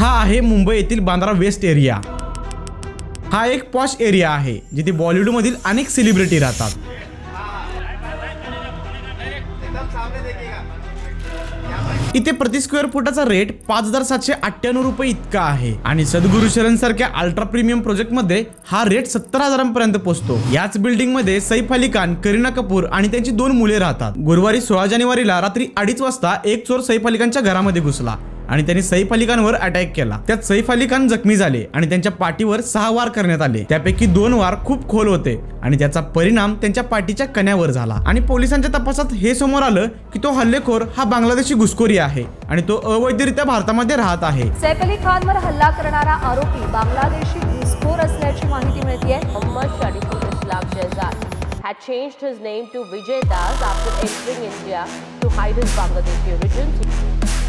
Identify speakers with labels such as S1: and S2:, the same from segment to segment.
S1: हा आहे मुंबई येथील बांद्रा वेस्ट एरिया. हा एक पॉश एरिया आहे जिथे बॉलिवूडमधील अनेक सेलिब्रिटी राहतात. इथे प्रति स्क्वेअर फुटाचा रेट पाच हजार सातशे अठ्ठ्याण्णव रुपये इतका आहे. आणि सद्गुरु शरण सारख्या अल्ट्रा प्रीमियम प्रोजेक्टमध्ये हा रेट सत्तर हजारांपर्यंत पोहोचतो याच बिल्डिंगमध्ये सैफ अली खान करीना कपूर आणि त्यांची दोन मुले राहतात. गुरुवारी सोळा जानेवारीला रात्री अडीच वाजता एक चोर सैफ अली खानच्या घरामध्ये घुसला. आणि त्यांनी सैफ अली खानवर अटॅक केला. त्यात सैफ अली खान जखमी झाले आणि त्यांच्या पाठीवर सहा वार करण्यात आले. त्यापैकी दोन वार खूप खोल होते आणि त्याचा परिणाम त्यांच्या पाठीच्या कण्यावर झाला. आणि पोलिसांच्या तपासात हे समोर आलं की तो हल्लेखोर हा बांगलादेशी घुसखोरी आहे आणि तो अवैधरित्या भारतामध्ये राहत आहे.
S2: सैफ अली खानवर हल्ला करणारा आरोपी बांगलादेशी घुसखोर असल्याची माहिती मिळते
S3: Muhammad Shariful Islam Shehzad had changed his name to Vijay Das after entering India to hide his Bangladeshi origins.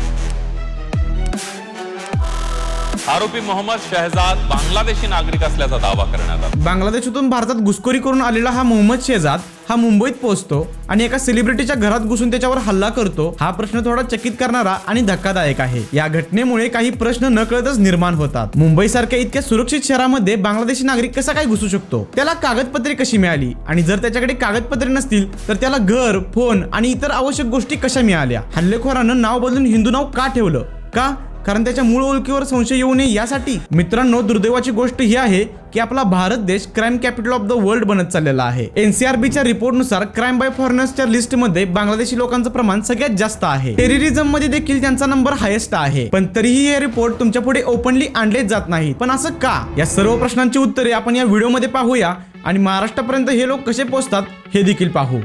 S4: आरोपी मोहम्मद शहजाद बांगलादेशी नागरिक असल्याचा दावा करण्यात आला.
S1: बांगलादेशातून भारतात घुसखोरी करून आलेला हा मोहम्मद शेजाद हा मुंबईत पोहोचतो आणि एका सेलिब्रिटीच्या घरात घुसून त्याच्यावर हल्ला करतो. हा प्रश्न थोडा चकित करणारा आणि धक्कादायक आहे. या घटनेमुळे काही प्रश्न नकळतच निर्माण होतात. मुंबई सारख्या इतक्या सुरक्षित शहरामध्ये बांगलादेशी नागरिक कसा काय घुसू शकतो? त्याला कागदपत्रे कशी मिळाली? आणि जर त्याच्याकडे कागदपत्रे नसतील तर त्याला घर फोन आणि इतर आवश्यक गोष्टी कशा मिळाल्या? हल्लेखोरानं नाव बदलून हिंदू नाव का ठेवलं? का? कारण त्याच्या मूळ ओळखीवर संशय येऊ नये यासाठी. मित्रांनो दुर्दैवाची गोष्ट ही आहे की आपला भारत देश crime capital of the world बनत चाललेला आहे. एनसीआरबीच्या रिपोर्टनुसार क्राईम बाय फॉरेनर्सच्या लिस्टमध्ये बांगलादेशी लोकांचं प्रमाण सगळ्यात जास्त आहे. टेररिझममध्ये देखील त्यांचा नंबर हायेस्ट आहे. पण तरीही हे रिपोर्ट तुमच्यापुढे ओपनली आणलेच जात नाही पण असं का? या सर्व प्रश्नांची उत्तरे आपण या व्हिडिओमध्ये पाहूया आणि महाराष्ट्रापर्यंत हे लोक कसे पोहोचतात हे देखील पाहू.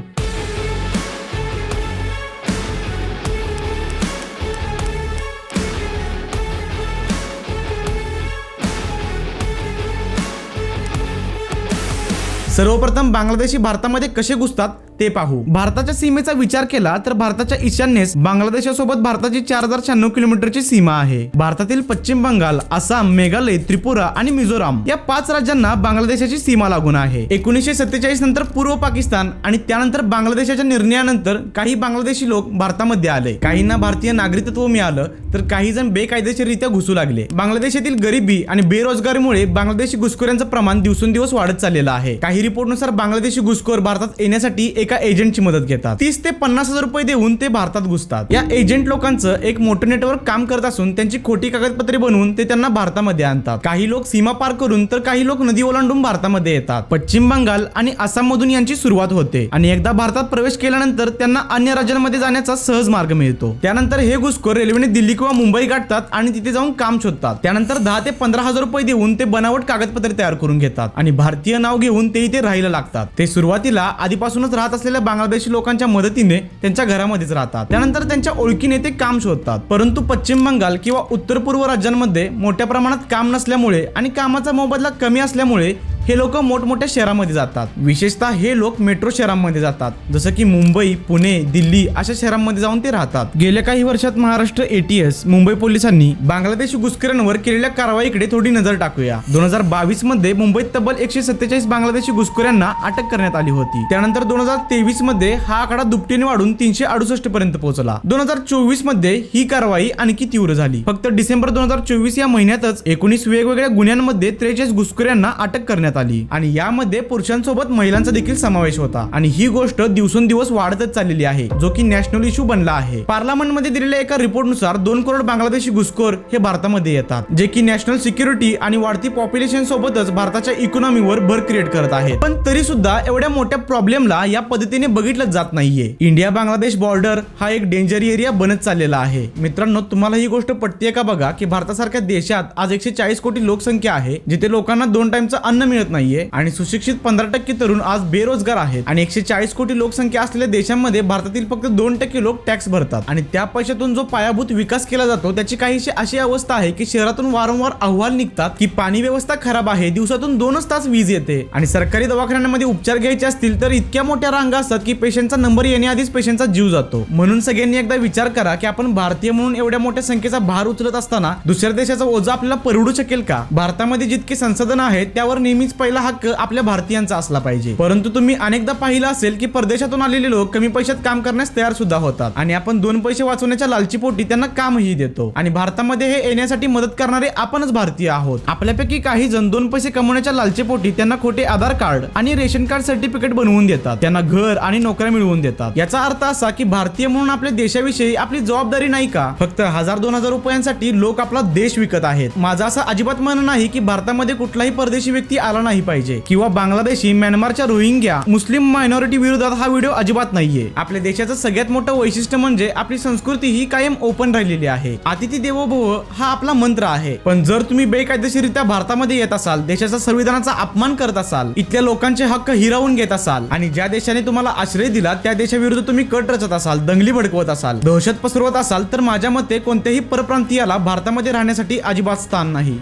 S1: सर्वप्रथम बांगलादेशी भारतामध्ये कसे घुसतात ते पाहू. भारताच्या सीमेचा विचार केला तर भारताच्या ईशान्येस बांगलादेशासोबत भारताची चार हजार शहाण्णव किलोमीटरची सीमा आहे. भारतातील पश्चिम बंगाल आसाम मेघालय त्रिपुरा आणि मिझोराम या पाच राज्यांना बांगलादेशाची सीमा लागून आहे. एकोणीसशे सत्तेचाळीस नंतर पूर्व पाकिस्तान आणि त्यानंतर बांगलादेशाच्या निर्णयानंतर काही बांगलादेशी लोक भारतामध्ये आले. काहींना भारतीय नागरिकत्व मिळालं तर काही जण बेकायदेशीररित्या घुसू लागले. बांगलादेशातील गरिबी आणि बेरोजगारीमुळे बांगलादेशी घुसखोऱ्यांचं प्रमाण दिवसेंदिवस वाढत चाललेलं आहे. काही रिपोर्टनुसार बांगलादेशी घुसखोर भारतात येण्यासाठी एका एजंटची मदत घेतात. तीस ते पन्नास हजार रुपये देऊन ते भारतात घुसतात. या एजंट लोकांचं एक मोठं नेटवर्क काम करत असून त्यांची खोटी कागदपत्रे बनवून ते त्यांना भारतामध्ये आणतात. काही लोक सीमा पार करून तर काही लोक नदी ओलांडून भारतामध्ये येतात. पश्चिम बंगाल आणि आसाम मधून यांची सुरुवात होते आणि एकदा भारतात प्रवेश केल्यानंतर त्यांना अन्य राज्यांमध्ये जाण्याचा सहज मार्ग मिळतो. त्यानंतर हे घुसखोर रेल्वेने दिल्ली किंवा मुंबई गाठतात आणि तिथे जाऊन काम शोधतात. त्यानंतर दहा ते पंधरा हजार रुपये देऊन ते बनावट कागदपत्रे तयार करून घेतात आणि भारतीय नाव घेऊन ते इथे राहायला लागतात. ते सुरुवातीला आधीपासूनच राहत असलेल्या बांगलादेशी लोकांच्या मदतीने त्यांच्या घरामध्येच राहतात. त्यानंतर त्यांच्या ओळखीने ते काम शोधतात. परंतु पश्चिम बंगाल किंवा उत्तर पूर्व राज्यांमध्ये मोठ्या प्रमाणात काम नसल्यामुळे आणि कामाचा मोबदला कमी असल्यामुळे हे लोक मोठमोठ्या शहरामध्ये जातात. विशेषतः हे लोक मेट्रो शहरांमध्ये जातात. जसं की मुंबई पुणे दिल्ली अशा शहरांमध्ये जाऊन ते राहतात. गेल्या काही वर्षात महाराष्ट्र एटीएस मुंबई पोलिसांनी बांगलादेशी घुसखोऱ्यांवर केलेल्या कारवाईकडे थोडी नजर टाकूया. दोन हजार बावीसमध्ये मुंबईत तब्बल एकशे सत्तेचाळीस बांगलादेशी घुसखोऱ्यांना अटक करण्यात आली होती. त्यानंतर दोन हजार तेवीसमध्ये हा आकडा दुपटीने वाढून तीनशे अडुसष्ट पर्यंत पोहोचला. दोन हजार चोवीसमध्ये ही कारवाई आणखी तीव्र झाली. फक्त डिसेंबर दोन हजार चोवीस या महिन्यातच एकोणीस वेगवेगळ्या गुन्ह्यांमध्ये त्रेचाळीस घुसखोऱ्यांना अटक करण्यात आली. आणि यामध्ये पुरुषांसोबत महिलांचा देखील समावेश होता. आणि ही गोष्ट दिवसेंदिवस वाढतच चाललेली आहे जो की नॅशनल इश्यू बनला आहे. पार्लमेंटमध्ये दिलेल्या एका रिपोर्टनुसार दोन करोड बांगलादेशी घुसखोर हे भारतामध्ये येतात जे की नॅशनल सिक्युरिटी आणि वाढती पॉप्युलेशन सोबतच भारताच्या इकॉनॉमीवर भर क्रिएट करत आहेत. पण तरी सुद्धा एवढ्या मोठ्या प्रॉब्लेमला या पद्धतीने बघितलं जात नाहीये. इंडिया बांगलादेश बॉर्डर हा एक डेंजर एरिया बनत चाललेला आहे. मित्रांनो तुम्हाला ही गोष्ट पटते का बघा की भारतासारख्या देशात आज एकशे चाळीस कोटी लोकसंख्या आहे जिथे लोकांना दोन टाइमचं अन्न मिळत नाहीये आणि सुशिक्षित पंधरा टक्के तरुण आज बेरोजगार आहेत. आणि एकशे चाळीस कोटी लोकसंख्या असलेल्या देशांमध्ये भारतातील फक्त दोन टक्के लोक टॅक्स भरतात. आणि त्या पैशातून जो पायाभूत विकास केला जातो त्याची काहीशी अशी अवस्था आहे की शहरातून वारंवार अहवाल निघतात की पाणी व्यवस्था खराब आहे दिवसातून दोनच तास वीज येते. आणि सरकारी दवाखान्यांमध्ये उपचार घ्यायचे असतील तर इतक्या मोठ्या रांगा असतात की पेशंटचा नंबर येण्याआधीच पेशंटचा जीव जातो. म्हणून सगळ्यांनी एकदा विचार करा की आपण भारतीय म्हणून एवढ्या मोठ्या संख्येचा भार उचलत असताना दुसऱ्या देशाचा ओझा आपल्याला परवडू शकेल का? भारतामध्ये जितके संसाधन आहेत त्यावर नेहमीच पहिला हक्क आपल्या भारतीयांचा असला पाहिजे. परंतु तुम्ही अनेकदा पाहिलं असेल की परदेशातून आलेले लोक कमी पैशात काम करण्यास तयार सुद्धा होतात. आणि आपण दोन पैसे वाचवण्याच्या लालची पोटी त्यांना कामही देतो. आणि भारतामध्ये हे येण्यासाठी मदत करणारे आपणच भारतीय आहोत. आपल्यापैकी काही जण दोन पैसे कमवण्याच्या लालचेपोटी त्यांना खोटे आधार कार्ड आणि रेशन कार्ड सर्टिफिकेट बनवून देतात. त्यांना घर आणि नोकऱ्या मिळवून देतात. याचा अर्थ असा की भारतीय म्हणून आपल्या देशाविषयी आपली जबाबदारी नाही का? फक्त हजार दोन हजार रुपयांसाठी लोक आपला देश विकत आहेत. माझं असं अजिबात म्हणणं नाही की भारतामध्ये कुठलाही परदेशी व्यक्ती आला नाही पाहिजे. किंवा बांगलादेशी म्यानमारच्या रोहिंग्या मुस्लिम मायनॉरिटी विरोधात हा व्हिडिओ अजिबात नाहीये. आपल्या देशाचं सगळ्यात मोठं वैशिष्ट्य म्हणजे आपली संस्कृती ही कायम ओपन राहिलेली आहे. अतिथी देवो भव हा आपला मंत्र आहे. पण जर तुम्ही बेकायदेशीरित्या भारतामध्ये येत असाल देशाच्या संविधानाचा अपमान करत असाल इथल्या लोकांचे हक्क हिरावून घेत असाल आणि ज्या देशाने तुम्हाला आश्रय दिला त्या देशाविरुद्ध तुम्ही कट रचत असाल दंगली भडकवत असाल दहशत पसरवत असाल तर माझ्या मते कोणत्याही परप्रांतीयाला भारतामध्ये राहण्यासाठी अजिबात स्थान नाही.